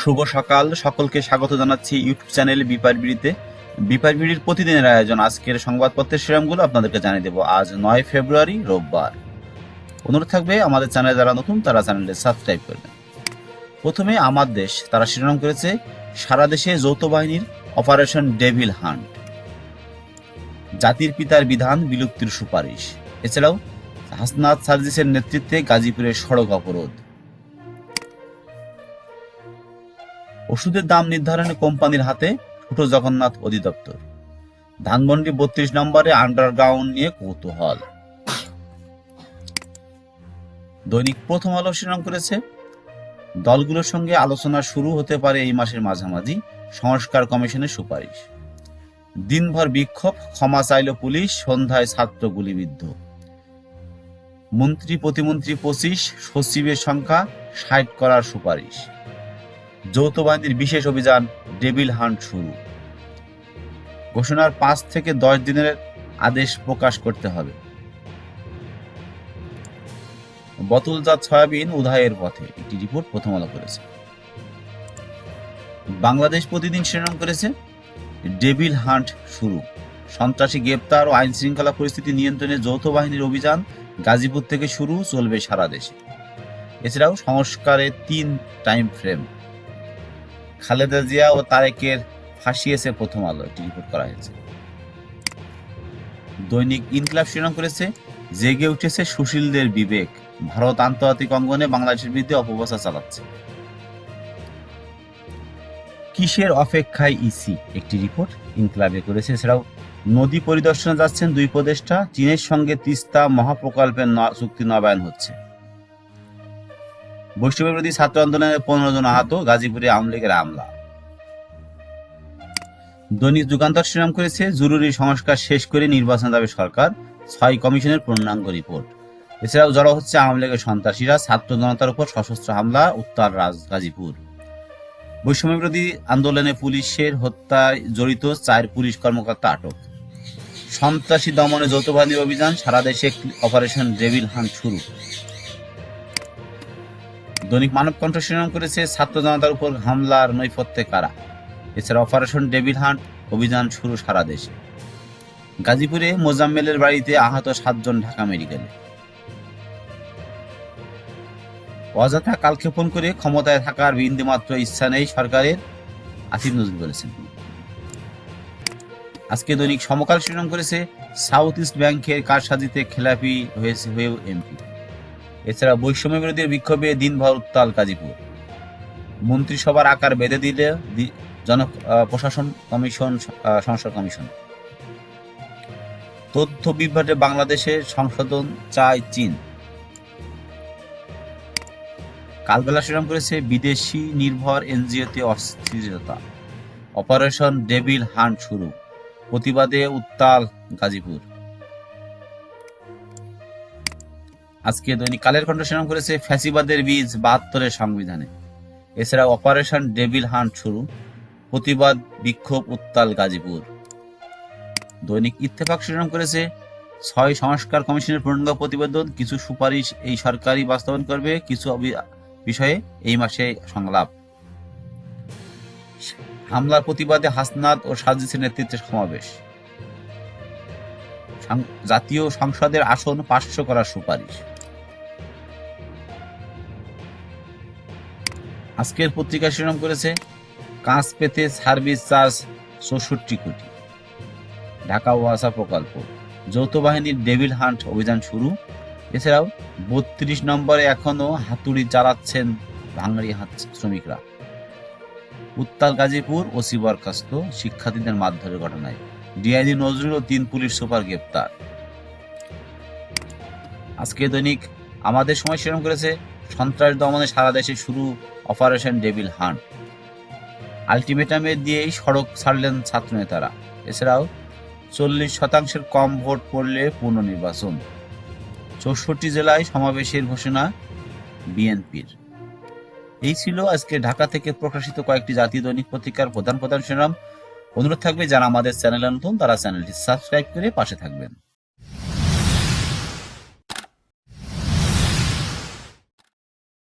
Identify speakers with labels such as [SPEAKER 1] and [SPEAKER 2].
[SPEAKER 1] শুভ সকাল। সকলকে স্বাগত জানাচ্ছি ইউটিউব চ্যানেল বিপার বিড়িতে। বিপার বিড়ির প্রতিদিনের আয়োজন আজকের সংবাদপত্রের শিরোনামগুলো আপনাদেরকে জানিয়ে দেবো। আজ নয় ফেব্রুয়ারি, রোববার। অনুরোধ থাকবে আমাদের চ্যানেলে যারা নতুন, তারা চ্যানেলে সাবস্ক্রাইব করবেন প্রথমে আমার দেশ, তারা শিরোনাম করেছে, সারা দেশে যৌথ বাহিনীর অপারেশন ডেভিল হান্ট। জাতির পিতার বিধান, বিলুপ্তির সুপারিশ। এছাড়াও হাসনাত সার্জিসের নেতৃত্বে গাজীপুরের সড়ক অবরোধ। ওষুধের দাম নির্ধারণে কোম্পানির হাতে ছোট জগন্নাথ অধিদপ্তর। ধানমন্ডি বত্রিশ নম্বরে আন্ডারগ্রাউন্ড নিয়ে কৌতূহল। দৈনিক প্রথম আলো শিরোনাম করেছে, দলগুলোর সঙ্গে আলোচনা শুরু হতে পারে এই মাসের মাঝামাঝি, সংস্কার কমিশনের সুপারিশ। দিনভর বিক্ষোভ, ক্ষমা চাইল পুলিশ, সন্ধ্যায় ছাত্র গুলিবিদ্ধ। মন্ত্রী, প্রতিমন্ত্রী পঁচিশ, সচিবের সংখ্যা ষাট করার সুপারিশ। যৌথ বাহিনীর বিশেষ অভিযান ডেভিল হান্ট শুরু। ঘোষণার পাঁচ থেকে দশ দিনের আদেশ প্রকাশ করতে হবে। বোতলজাত সয়াবিন উদয়ের পথে একটি রিপোর্ট প্রথম আলো করেছে। বাংলাদেশ প্রতিদিন শিরোনাম করেছে, ডেভিল হান্ট শুরু। সন্ত্রাসী গ্রেপ্তার ও আইন শৃঙ্খলা পরিস্থিতি নিয়ন্ত্রণে যৌথ বাহিনীর অভিযান গাজীপুর থেকে শুরু চলবে সারা দেশে। এছাড়াও সংস্কারের তিন টাইম ফ্রেম খালেদা জিয়া ও তারেকের ফাঁসিয়েছে প্রথম আলো একটি রিপোর্ট করা হয়েছে। দৈনিক ইনকলাব শিরোনাম করেছে, জেগে উঠেছে সুশীলদের বিবেক। ভারত আন্তর্জাতিক অঙ্গনে বাংলাদেশের বিরুদ্ধে অপপ্রচার চালাচ্ছে। কিসের অপেক্ষায় ইসি? একটি রিপোর্ট ইনকলাবে করেছে। এছাড়াও, নদী পরিদর্শনে যাচ্ছেন দুই উপদেষ্টা। চীনের সঙ্গে তিস্তা মহাপ্রকল্পের চুক্তি নবায়ন হচ্ছে। বৈষ্ণব বিরোধী ছাত্র আন্দোলনে পনেরো জন আহত, গাজীপুরে আওয়ামী লীগের হামলা দৈনিক যুগান্তর শিরোনাম করেছে, জরুরি সংস্কার শেষ করে নির্বাচন যাবে সরকার, ছয় কমিশনের পূর্ণাঙ্গ রিপোর্ট। এছাড়াও জড়ো হচ্ছে আওয়ামী লীগের সন্ত্রাসীরা, ছাত্র জনতার উপর সশস্ত্র হামলা উত্তর রাজ গাজীপুর। বৈষম্য বিরোধী আন্দোলনে পুলিশের হত্যায় জড়িত চার পুলিশ কর্মকর্তা আটক। সন্ত্রাসী দমনে যৌথ বাহিনীর অভিযান, সারা দেশে অপারেশন ডেভিল হান্ট শুরু। দৈনিক মানব কণ্ঠ শিরোনাম করেছে ছাত্র জনতার উপর হামলার নৈপথ্যে কারা? এছাড়া অপারেশন ডেভিল হান্ট অভিযান শুরু সারা দেশে। গাজীপুরে মোজাম্মেলের বাড়িতে আহত সাতজন ঢাকা মেডিকেলে। অযথা কালক্ষেপণ করে ক্ষমতায় থাকার বিন্দুমাত্র ইচ্ছা নেই সরকারের আসিফ নজরুল বলেছেন আজকে দৈনিক সমকাল শিরোনাম করেছে, সাউথ ইস্ট ব্যাংকের কারসাজিতে খেলাপি হয়েছে হয়েও এমপি। এছাড়া বৈষম্য বিরোধী বিক্ষোভে দিনভর উত্তাল গাজীপুর। মন্ত্রিসভার আকার বেঁধে দিলে জন প্রশাসন কমিশন সংসদ কমিশন। তথ্য বিভ্রাটে বাংলাদেশের সংশোধন চায় চীন। কালবেলা শিরোনাম করেছে বিদেশি নির্ভর এনজিওতে অস্থিরতা। অপারেশন ডেভিল হান্ট শুরু। প্রতিবাদে উত্তাল গাজীপুর। আজকে দৈনিক কালের কণ্ঠ শিরোনাম করেছে ফ্যাসিবাদের বীজ বাহাত্তরের সংবিধানে। এছাড়া অপারেশন ডেভিল হান্ট শুরু, প্রতিবাদ, বিক্ষোভ, উত্তাল গাজীপুর। দৈনিক ইত্তেফাক শিরোনাম করেছে, ছয় সংস্কার কমিশনের পূর্ণাঙ্গ প্রতিবেদন, কিছু সুপারিশ এই সরকারই বাস্তবায়ন করবে, কিছু বিষয়ে এই মাসে সংলাপ। হামলার প্রতিবাদে হাসনাত ও সাজিসের নেতৃত্বে সমাবেশ। জাতীয় সংসদের আসন পাঁচশো করার সুপারিশ। আজকের পত্রিকা শিরোনাম করেছে কাঁচ পেতে সার্ভিস চার্জ চৌষট্টি কোটি। ঢাকা ওয়াসা প্রকল্প। যৌথ বাহিনীর ডেভিল হান্ট অভিযান শুরু। এছাড়াও বত্রিশ নম্বরে এখনও হাতুড়ি চালাচ্ছেন ভাঙড়ি হাত শ্রমিকরা। উত্তাল গাজীপুর ওসি বরখাস্ত শিক্ষার্থীদের মারধরের ঘটনায়। ডিআইজি নজরুল ও তিন পুলিশ সুপার গ্রেপ্তার। আজকে দৈনিক আমাদের সময় শিরোনাম করেছে সন্ত্রাস দমনে সারা দেশে শুরু অপারেশন ডেভিল হান্ট আলটিমেটামে দিয়েই সড়ক ছাড়লেন ছাত্রনেতারা। এছাড়াও চল্লিশ শতাংশের কম ভোট পড়লে পুনর্নির্বাচন। চৌষট্টি জেলায় সমাবেশের ঘোষণা বিএনপির। এই ছিল আজকে ঢাকা থেকে প্রকাশিত কয়েকটি জাতীয় দৈনিক পত্রিকার প্রধান প্রধান শিরোনাম। অনুরোধ থাকবে, যারা আমাদের চ্যানেলে নতুন, তারা চ্যানেলটি সাবস্ক্রাইব করে পাশে থাকবেন।